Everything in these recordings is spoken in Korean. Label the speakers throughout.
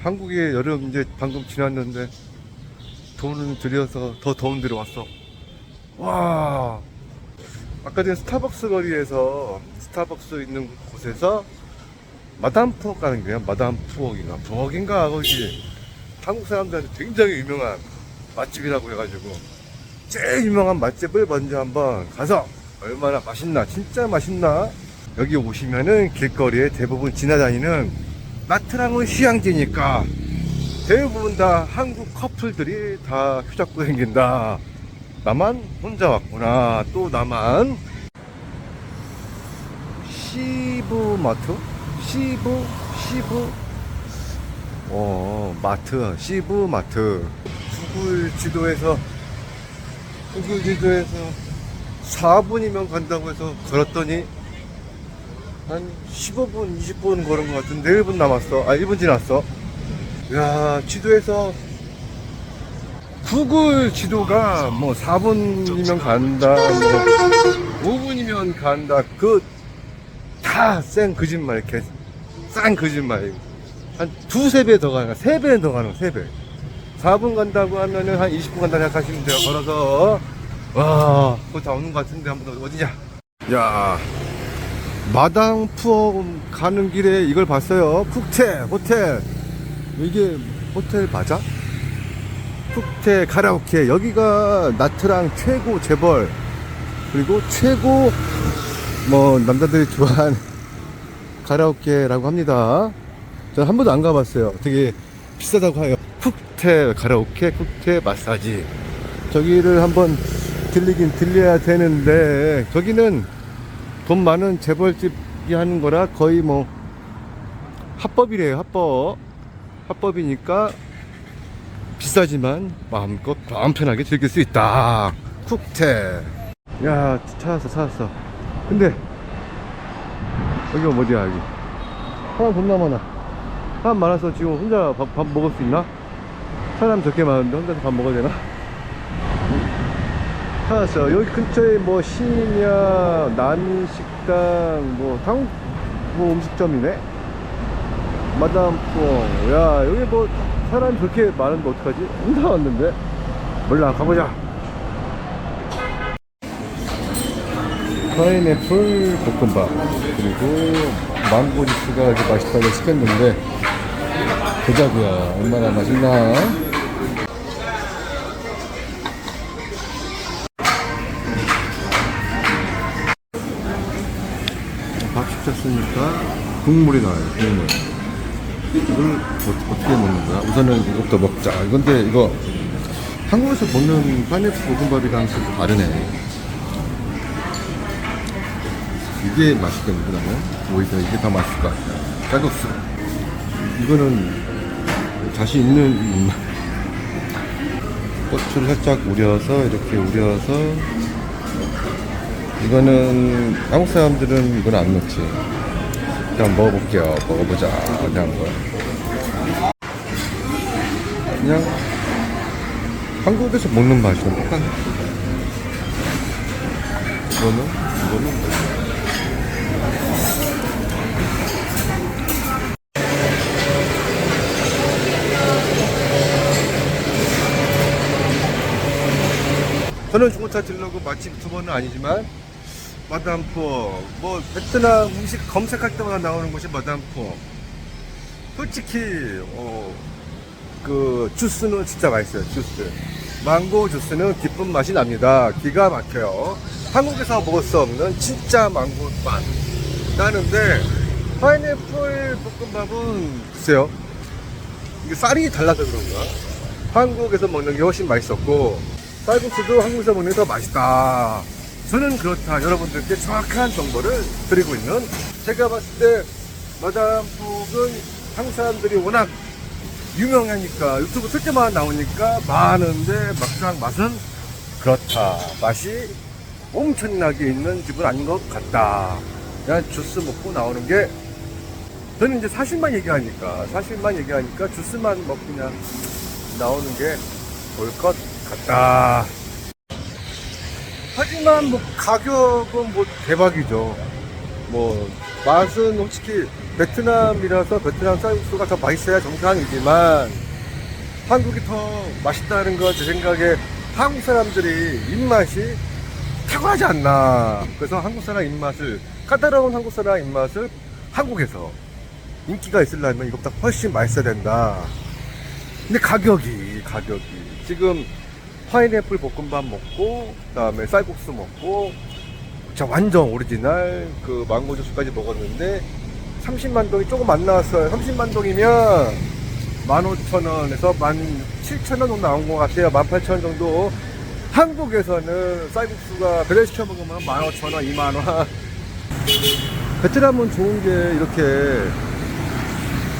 Speaker 1: 한국의 여름 이제 방금 지났는데 돈을 들여서 더 더운 데로 왔어. 와. 아까 전에 스타벅스 거리에서 스타벅스 있는 곳에서 마담 푸억 가는 거야. 마담 푸억인가 부엌인가 거기 한국 사람들한테 굉장히 유명한 맛집이라고 해가지고 제일 유명한 맛집을 먼저 한번 가서 얼마나 맛있나 진짜 맛있나 여기 오시면은 길거리에 대부분 지나다니는 나트랑은 휴양지니까 대부분 다 한국 커플들이 다 휴잡고 생긴다. 나만 혼자 왔구나. 또 나만. 시브마트? 시브 시브 어 마트. 시브마트. 구글 지도에서 구글 지도에서 4분이면 간다고 해서 걸었더니 한 15분 20분 걸은 것 같은데 1분 남았어. 아 1분 지났어. 야 지도에서 구글 지도가 뭐 4분이면 간다 뭐 5분이면 간다. 그다센 거짓말 이렇게 싼 거짓말. 한 두세 배 더 가는 세 배는 더 가는 세 배. 4분 간다고 하면은 한 20분 간다 생각하시면 돼요 걸어서. 와 그거 다 오는 것 같은데 한번 더 어디냐? 야 마당 푸어 가는 길에 이걸 봤어요. 쿡테 호텔. 이게 호텔 맞아? 쿡테 가라오케. 여기가 나트랑 최고 재벌. 그리고 최고 뭐 남자들이 좋아하는 가라오케라고 합니다. 전한 번도 안 가봤어요. 되게 비싸다고 해요. 쿡테 가라오케 쿡테 마사지. 저기를 한번 들리긴 들려야 되는데 저기는 돈 많은 재벌집이 하는 거라 거의 뭐 합법이래요 합법. 합법이니까 비싸지만 마음껏 마음 편하게 즐길 수 있다. 쿡테 야 찾았어 찾았어. 근데 여기가 어디야 여기? 사람 겁나 많아 사람 많아서 지금 혼자 밥, 밥 먹을 수 있나? 사람 적게 많은데 혼자서 밥 먹어야 되나? 찾았어 여기 근처에 뭐 신이냐 난식당 뭐 한국 뭐 음식점이네? 마담 뽕 야 여기 뭐 사람이 그렇게 많은데 어떡하지? 혼자 왔는데? 몰라 가보자. 파인애플 볶음밥 그리고 망고 주스가 아주 맛있다고 시켰는데 보자고요 얼마나 맛있나 밥 시켰으니까 국물이 나와요 국물. 이걸 어, 떻게 먹는 거야? 우선은 이것부터 먹자. 근데 이거 한국에서 먹는 파인애플 볶음밥이랑 좀 다르네. 이게 맛있겠는데 나는 오히려 이게 더 맛있을 것 같아. 쌀국수. 이거는 자신 있는 맛. 고추를 살짝 우려서 이렇게 우려서 이거는 한국 사람들은 이건 안 넣지. 그냥 먹어볼게요. 먹어보자. 그냥 뭐. 그냥 한국에서 먹는 맛이랑 똑같네 이거는 이거는 뭐. 저는 중고차 딜러고 맛집 유튜버는 아니지만 마담포. 뭐 베트남 음식 검색할 때마다 나오는 곳이 마담포. 솔직히 어, 그 주스는 진짜 맛있어요 주스. 망고 주스는 기쁜 맛이 납니다. 기가 막혀요. 한국에서 먹을 수 없는 진짜 망고 맛. 나는데 파인애플 볶음밥은 글쎄요. 이게 쌀이 달라서 그런가 한국에서 먹는 게 훨씬 맛있었고 쌀국수도 한국에서 먹는 게 더 맛있다 저는 그렇다. 여러분들께 정확한 정보를 드리고 있는 제가 봤을 때 마담북은 한국 사람들이 워낙 유명하니까 유튜브 쓸 때만 나오니까 많은데 막상 맛은 그렇다. 맛이 엄청나게 있는 집은 아닌 것 같다. 그냥 주스 먹고 나오는 게 저는 이제 사실만 얘기하니까 사실만 얘기하니까 주스만 먹고 그냥 나오는 게 좋을 것 같다 하지만 뭐 가격은 뭐 대박이죠 뭐 맛은 솔직히 베트남이라서 베트남 쌀국수가 더 맛있어야 정상이지만 한국이 더 맛있다는 건 제 생각에 한국 사람들이 입맛이 탁월하지 않나. 그래서 한국 사람 입맛을, 까다로운 한국 사람 입맛을 한국에서 인기가 있으려면 이것보다 훨씬 맛있어야 된다. 근데 가격이, 가격이. 지금 파인애플 볶음밥 먹고, 그 다음에 쌀국수 먹고, 자, 완전 오리지널 그 망고 주스까지 먹었는데, 30만 동이 조금 안 나왔어요. 30만 동이면 15,000원에서 17,000원 정도 나온 것 같아요. 18,000원 정도. 한국에서는 쌀국수가 배달 시켜 먹으면 15,000원, 2만원. 베트남은 좋은 게 이렇게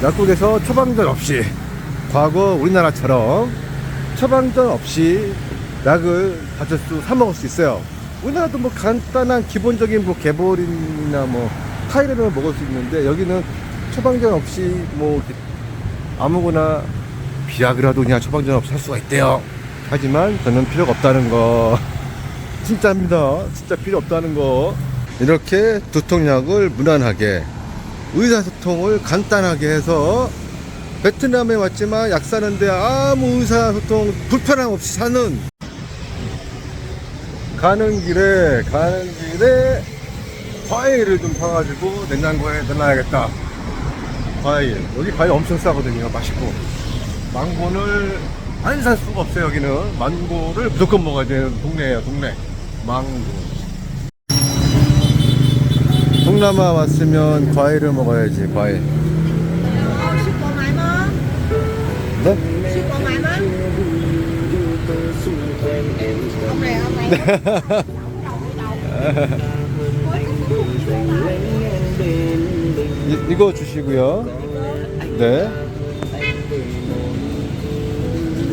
Speaker 1: 약국에서 처방전 없이 과거 우리나라처럼 처방전 없이 약을 받을 수, 사 먹을 수 있어요. 우리나라도 뭐 간단한 기본적인 뭐 개보린이나 뭐 타이레놀을 먹을 수 있는데 여기는 처방전 없이 뭐 아무거나 비아그라도 그냥 처방전 없이 살 수가 있대요. 하지만 저는 필요가 없다는 거. 진짜입니다. 진짜 필요 없다는 거. 이렇게 두통약을 무난하게 의사소통을 간단하게 해서 베트남에 왔지만 약 사는데 아무 의사소통 불편함 없이 사는 가는 길에 가는 길에 과일을 좀 사가지고 냉장고에 넣어놔야겠다. 과일 여기 과일 엄청 싸거든요. 맛있고 망고를 안 살 수가 없어요. 여기는 망고를 무조건 먹어야 되는 동네예요. 동네 망고. 동남아 왔으면 과일을 먹어야지 과일. 네?
Speaker 2: ship qua mãi má ông này ông này
Speaker 1: 이, 이거 주시고요. 네.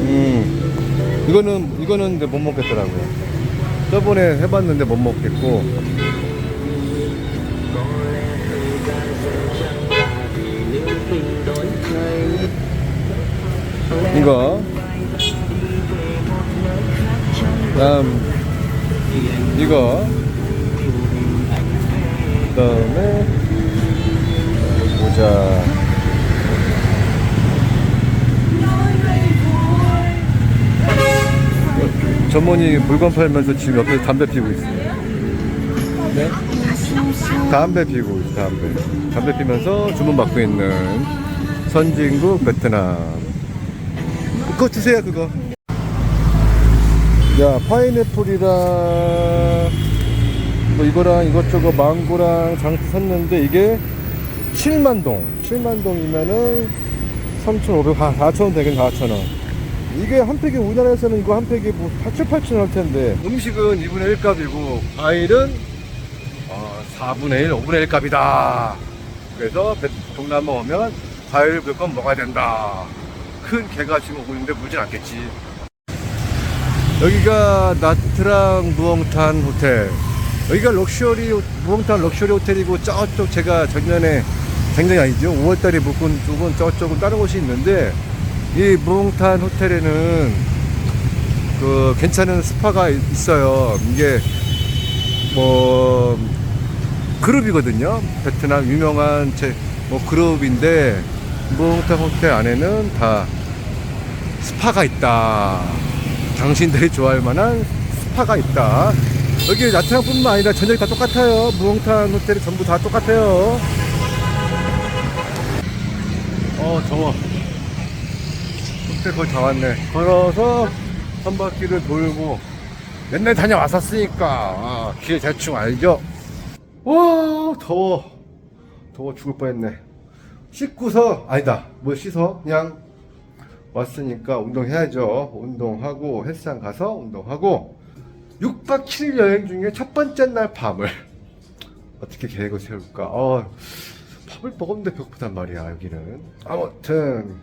Speaker 1: 음, 이거는 이거는 근데 못 먹겠더라고요. 저번에 해봤는데 못 먹겠고. 이거. 다음 이거. 그다음에 보자. 전문이 물건 팔면서 지금 옆에서 담배 피고 있어요. 네? 담배 피고 있어, 담배. 담배 피면서 주문 받고 있는 선진국 베트남. 그거 주세요, 그거. 야, 파인애플이랑 뭐 이거랑 이것저것 망고랑 장치 샀는데 이게 7만 동. 7만 동이면은 3,500, 4,000원 되긴 4,000원. 이게 한 팩이 우리나라에서는 이거 한 팩이 뭐 8, 7, 8천 원할 텐데 음식은 2분의 1 값이고 과일은 어, 4분의 1, 5분의 1 값이다. 그래서 베- 동남아 오면 과일 무조건 먹어야 된다. 큰 개가 지금 오고 있는데 물진 않겠지. 여기가 나트랑 무엉탄 호텔. 여기가 럭셔리 무엉탄 럭셔리 호텔이고 저쪽 제가 작년에 작년이 아니죠. 5월달에 묵은 쪽은 저쪽은 다른 곳이 있는데 이 무엉탄 호텔에는 그 괜찮은 스파가 있어요. 이게 뭐 그룹이거든요. 베트남 유명한 제 뭐 그룹인데 무엉탄 호텔 안에는 다 스파가 있다. 당신들이 좋아할 만한 스파가 있다. 여기 나트랑뿐만 아니라 전역이 다 똑같아요. 무엉탄 호텔이 전부 다 똑같아요. 어 더워. 호텔 거의 다 왔네. 걸어서 한 바퀴를 돌고 맨날 다녀왔었으니까 아, 길 대충 알죠. 와 더워. 더워 죽을 뻔했네. 씻고서 아니다. 뭐 씻어 그냥 왔으니까 운동해야죠. 운동하고 헬스장 가서 운동하고 6박 7일 여행 중에 첫 번째 날 밤을 어떻게 계획을 세울까? 어, 밥을 먹었는데 배고프단 말이야 여기는. 아무튼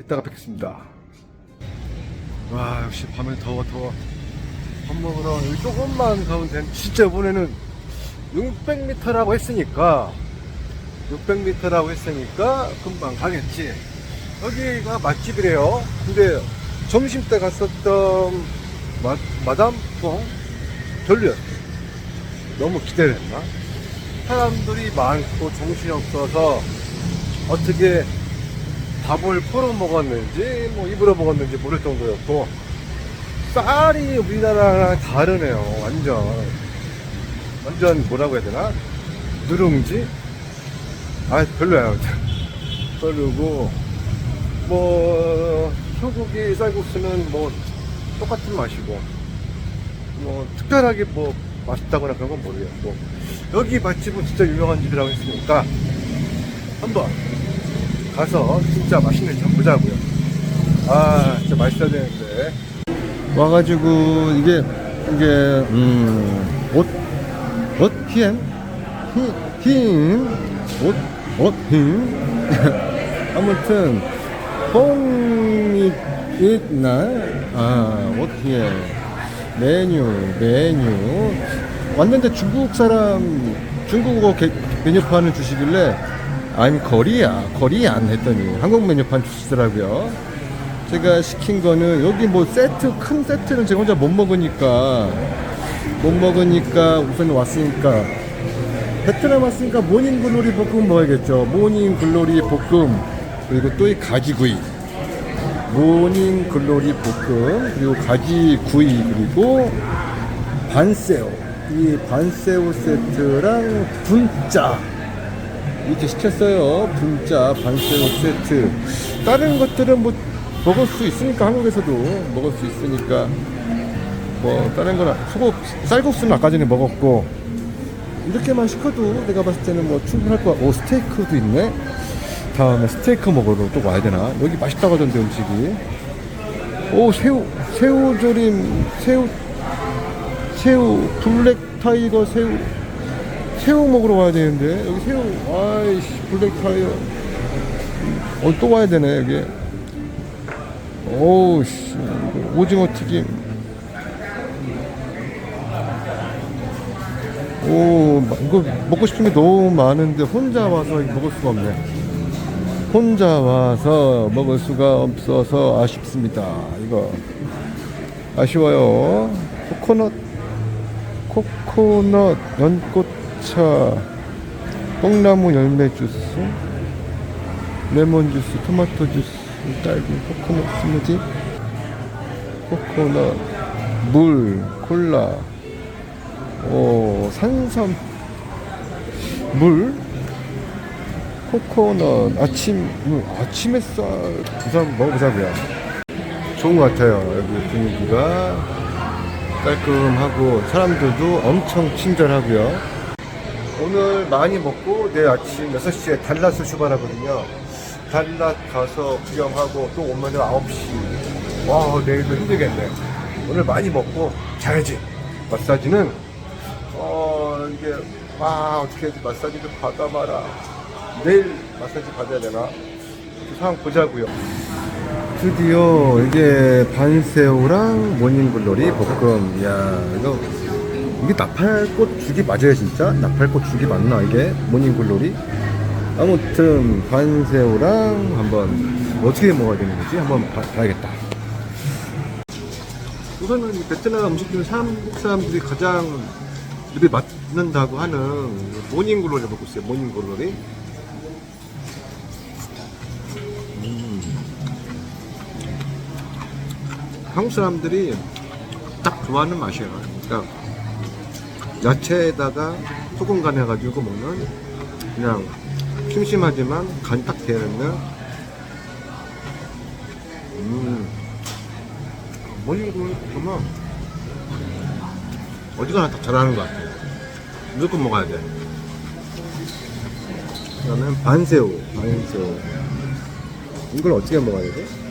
Speaker 1: 이따가 뵙겠습니다. 와 역시 밤에 더워 더워. 밥 먹으러 여기 조금만 가면 된. 진짜 이번에는 600m라고 했으니까 600m라고 했으니까 금방 가겠지. 여기가 맛집이래요. 근데 점심 때 갔었던 마, 마담 퐁 별로였어. 너무 기대를 했나? 사람들이 많고 정신이 없어서 어떻게 밥을 포로 먹었는지 뭐 입으로 먹었는지 모를 정도였고 쌀이 우리나라랑 다르네요 완전 완전 뭐라고 해야 되나 누룽지 아 별로야 별로고 뭐 소고기 쌀국수는 뭐 똑같은 맛이고 뭐 특별하게 뭐 맛있다거나 그런 건 모르겠고 여기 맛집은 진짜 유명한 집이라고 했으니까 한번 가서 진짜 맛있는지 한번 보자고요 아 진짜 맛있어야 되는데 와가지고 이게 이게 음옷 옷 힘? 힘? 옷? 옷 힘? 아무튼 뽕이 있나? 아, 옷 힘. 메뉴, 메뉴. 왔는데 중국 사람, 중국어 게- 메뉴판을 주시길래 I'm Korea, Korean 했더니 한국 메뉴판 주시더라고요. 제가 시킨 거는 여기 뭐 세트, 큰 세트는 제가 혼자 못 먹으니까 못 먹으니까 우선 왔으니까 베트남 왔으니까 모닝 글로리 볶음 먹어야겠죠. 모닝 글로리 볶음 그리고 또 이 가지구이 모닝 글로리 볶음 그리고 가지구이 그리고 반새우 이 반새우 세트랑 분짜 이렇게 시켰어요. 분짜 반새우 세트. 다른 것들은 뭐 먹을 수 있으니까 한국에서도 먹을 수 있으니까 뭐 다른 거나 소고 쌀국수는 아까 전에 먹었고 이렇게만 시켜도 내가 봤을 때는 뭐 충분할 것 같고 오 스테이크도 있네. 다음에 스테이크 먹으러 또 와야 되나? 여기 맛있다고 하던데 음식이. 오 새우 새우조림 새우 새우 블랙 타이거 새우. 새우 먹으러 와야 되는데 여기 새우 아이씨 블랙 타이거. 어 또 와야 되네 여기. 오우 씨 오징어 튀김. 오 마- 이거 먹고 싶은 게 너무 많은데 혼자 와서 먹을 수가 없네 혼자 와서 먹을 수가 없어서 아쉽습니다. 이거 아쉬워요. 코코넛 코코넛 연꽃차 뽕나무 열매 주스 레몬 주스 토마토 주스 딸기 코코넛 스무디 코코넛 물 콜라 오 산삼 물 코코넛 아침 물, 아침 햇살 우선 먹어보자고요. 좋은 것 같아요. 여기 분위기가 깔끔하고 사람들도 엄청 친절하고요. 오늘 많이 먹고 내일 아침 6시에 달랏을 출발하거든요. 달랏 가서 구경하고 또 오면 9시. 와 내일도 힘들겠네. 오늘 많이 먹고 자야지. 마사지는 어 이게 와 어떻게 해야지 마사지를 받아 마라 내일 마사지 받아야 되나? 그 상황 보자고요. 드디어 이게 반새우랑 모닝글로리 볶음. 야 이거 이게 나팔꽃 죽이 맞아요 진짜? 나팔꽃 죽이 맞나 이게? 모닝글로리? 아무튼 반새우랑 한번 어떻게 먹어야 되는 거지? 한번 봐, 봐야겠다. 우선은 이 베트남 음식 중 한국 사람들이 가장 입에 맞는다고 하는 모닝글로리 먹고 있어요 모닝글로리 한국 사람들이 딱 좋아하는 맛이에요. 그러니까 야채에다가 소금 간 해가지고 먹는 그냥 심심하지만 간 딱 되는 음 이거 정말 어디가나 다 잘하는 것 같아요. 무조건 먹어야 돼. 그다음에 반새우, 반새우. 이걸 어떻게 먹어야 되지?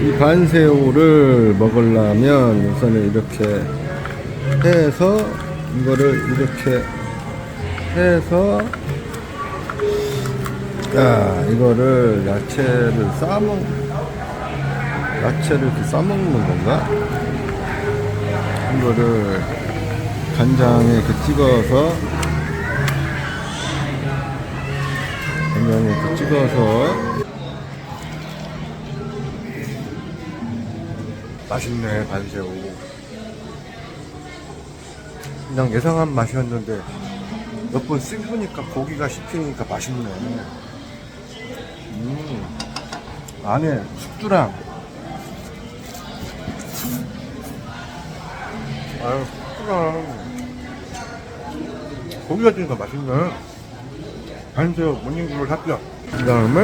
Speaker 1: 이 반새우를 먹으려면 우선은 이렇게 해서 이거를 이렇게 해서 야 이거를 야채를 싸먹 야채를 이렇게 싸먹는 건가? 이거를 간장에 이렇게 찍어서 간장에 이렇게 찍어서 맛있네 반새우 그냥 예상한 맛이었는데 몇 번 씹으니까 고기가 씹히니까 맛있네. 음. 안에 숙주랑. 아유, 숙주랑. 고기가 주니까 맛있네. 반새우 모닝글을 합격. 그 다음에,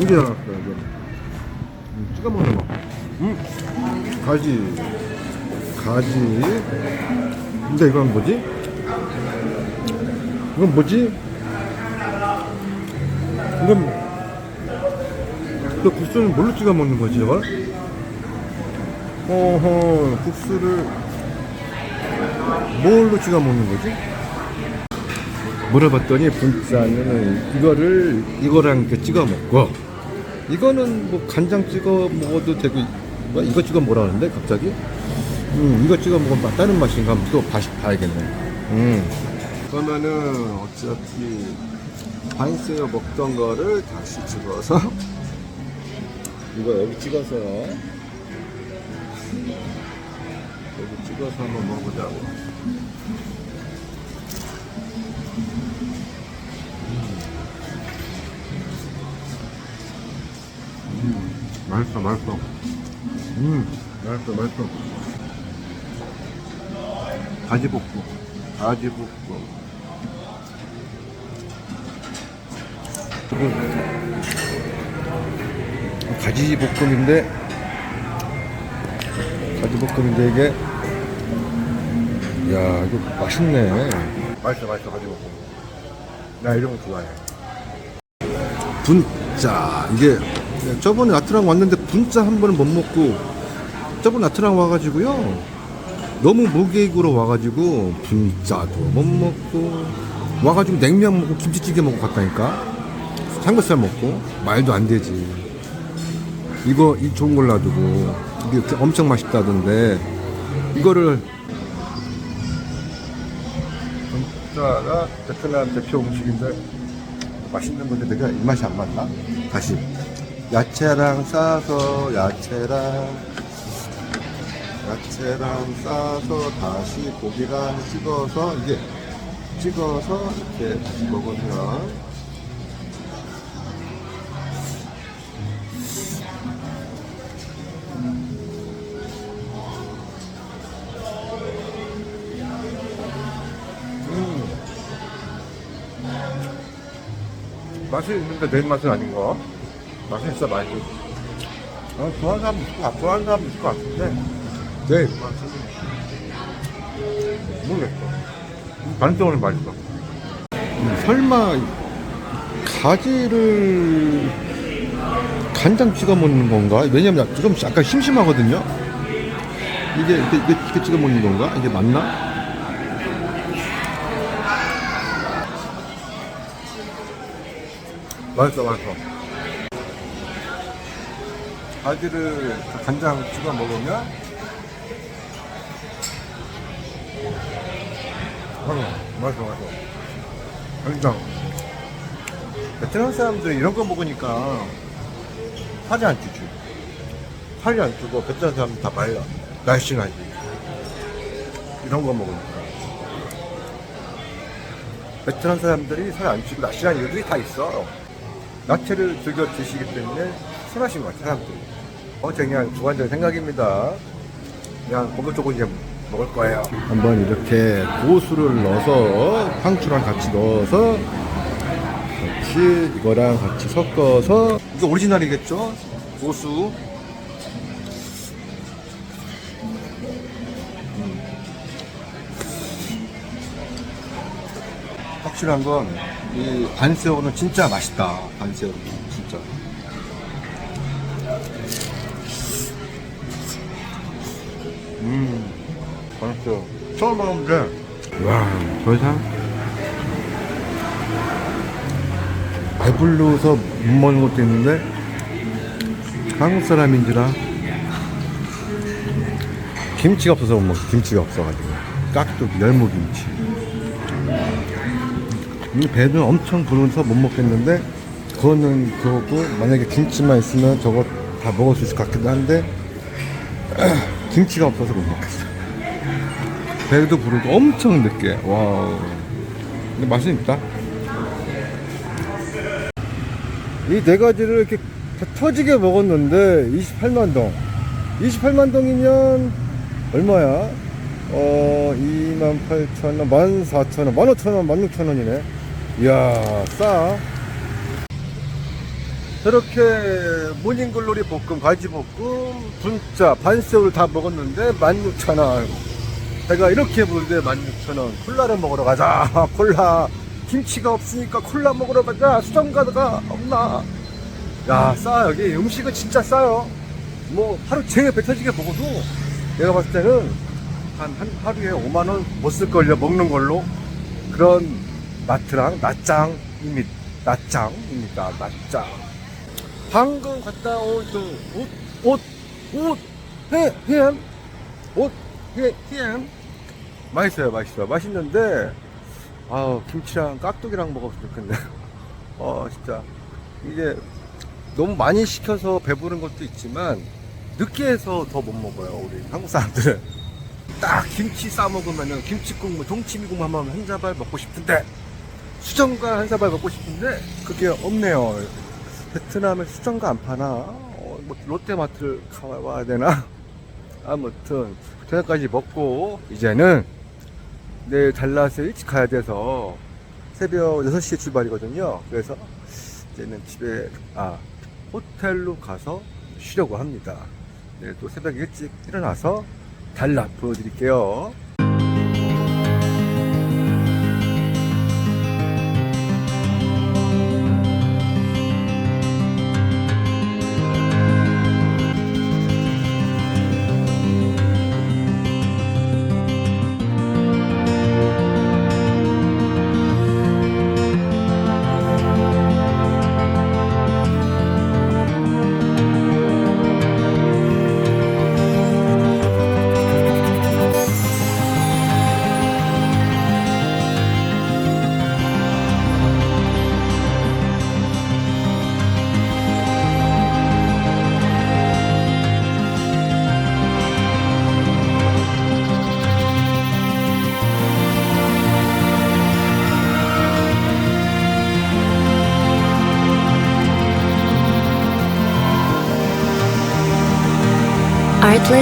Speaker 1: 이게 나왔어요, 이거. 음, 찍어 먹는 거. 음, 가지. 가지. 근데 이건 뭐지? 이건 뭐지? 이건 또 국수는 뭘로 찍어 먹는 거지 이걸? 어허 국수를 뭘로 찍어 먹는 거지? 물어봤더니 분짜는 이거를 이거랑 이렇게 찍어 먹고 이거는 뭐 간장 찍어 먹어도 되고 뭐 이거 찍어 먹으라는데 갑자기? 음 이거 찍어 먹으면 맞다는 맛인가 한번 또 다시 봐야겠네. 음. 그러면은 어차피 반새우 먹던 거를 다시 찍어서 이거 여기 찍어서 여기 찍어서 한번 먹어보자고. 음, 맛있어, 맛있어. 음, 맛있어, 맛있어. 가지볶음, 가지볶음. 가지 볶음인데 가지 볶음인데 이게 야 이거 맛있네 맛있어 맛있어 가지 볶음 나 이런 거 좋아해 분짜 이게 저번에 나트랑 왔는데 분짜 한 번은 못 먹고 저번 나트랑 와가지고요. 너무 무계획으로 와가지고 분짜도 못 먹고 와가지고 냉면 먹고 김치찌개 먹고 갔다니까. 삼겹살 먹고 말도 안 되지. 이거 이 좋은 걸 놔두고 이게 엄청 맛있다던데 이거를 분짜가 베트남 대표 음식인데 맛있는 건데 내가 입맛이 안 맞나? 다시 야채랑 싸서 야채랑 야채랑 싸서 다시 고기랑 찍어서 이게 찍어서 이렇게 다시 먹으면 음. 맛이 있는데 내 맛은 아닌 거. 맛이 있어, 맛이. 어, 좋아하는 사람도 있을 것 같, 좋아하는 사람도 있을 것 같은데, 내 맛은 모르겠어. 반성은 맛있어. 음, 설마, 가지를 간장 찍어 먹는 건가? 왜냐면 좀 약간 심심하거든요? 이게, 이렇게, 이렇게 찍어 먹는 건가? 이게 맞나? 맛있어, 맛있어. 바지를 간장 찍어 먹으면, 어, 맛있어, 맛있어. 간장. 베트남 사람들은 이런 거 먹으니까 살이 안 찌지. 살이 안 찌고 베트남 사람들 다 말라. 날씬하지. 이런 거 먹으니까. 베트남 사람들이 살 안 찌고 날씬한 이유들이 다 있어. 야채를 즐겨 드시기 때문에 순하신 것 같아요, 사람들이. 어, 제 그냥 주관적인 생각입니다. 그냥 조금 이제 먹을 거예요. 한번 이렇게 고수를 넣어서, 황추랑 같이 넣어서, 같이 이거랑 같이 섞어서, 이거 오리지널이겠죠? 고수. 확실한 건 이 반새우는 진짜 맛있다. 반새우 음, 맛있어. 처음 먹었는데 와, 더 이상 배불러서 못 먹는 것도 있는데 한국 사람인지라 김치가 없어서 못 먹어. 김치가 없어가지고 깍두기 열무김치. 이 배는 엄청 부르서 못 먹겠는데 그거는 그거고 만약에 김치만 있으면 저거 다 먹을 수 있을 것 같기도 한데 김치가 없어서 못 먹겠어 배도 부르고 엄청 늦게 와우 근데 맛은 있다. 이 네 가지를 이렇게 다 터지게 먹었는데 28만 동. 28만 동이면 얼마야? 어, 28,000원, 14,000원, 15,000원, 16,000원이네. 이야, 싸. 저렇게 모닝글로리 볶음, 가지볶음, 분짜, 반새우를 다 먹었는데 16,000원. 제가 이렇게 부르는데 16,000원. 콜라를 먹으러 가자. 콜라. 김치가 없으니까 콜라 먹으러 가자. 수정 가다가 없나. 야, 싸. 여기 음식은 진짜 싸요. 뭐, 하루 종일 배 터지게 먹어도 내가 봤을 때는 한, 한 하루에 5만원 못 쓸걸요. 먹는 걸로. 그런 마트랑 낮장입니다. 낮장입니다. 낮장. 방금 갔다 온그 옷, 옷, 옷, 해, 햄, 옷, 해, 햄. 맛있어요, 맛있어요. 맛있는데, 아우, 김치랑 깍두기랑 먹었으면 좋겠네. 어, 진짜. 이게 너무 많이 시켜서 배부른 것도 있지만, 느끼해서 더 못 먹어요, 우리 한국 사람들은. 딱 김치 싸 먹으면은 김치국물, 동치미국물 한번 한 사발 먹고 싶은데, 수정과 한 사발 먹고 싶은데, 그게 없네요. 베트남에 수정가 안 파나? 어, 뭐 롯데마트를 가봐야 되나? 아무튼 저녁까지 먹고 이제는 내일 달라스에 일찍 가야 돼서 새벽 6시에 출발이거든요. 그래서 이제는 집에 아 호텔로 가서 쉬려고 합니다. 내일 또 새벽 일찍 일어나서 달라 보여드릴게요.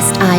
Speaker 3: Podcast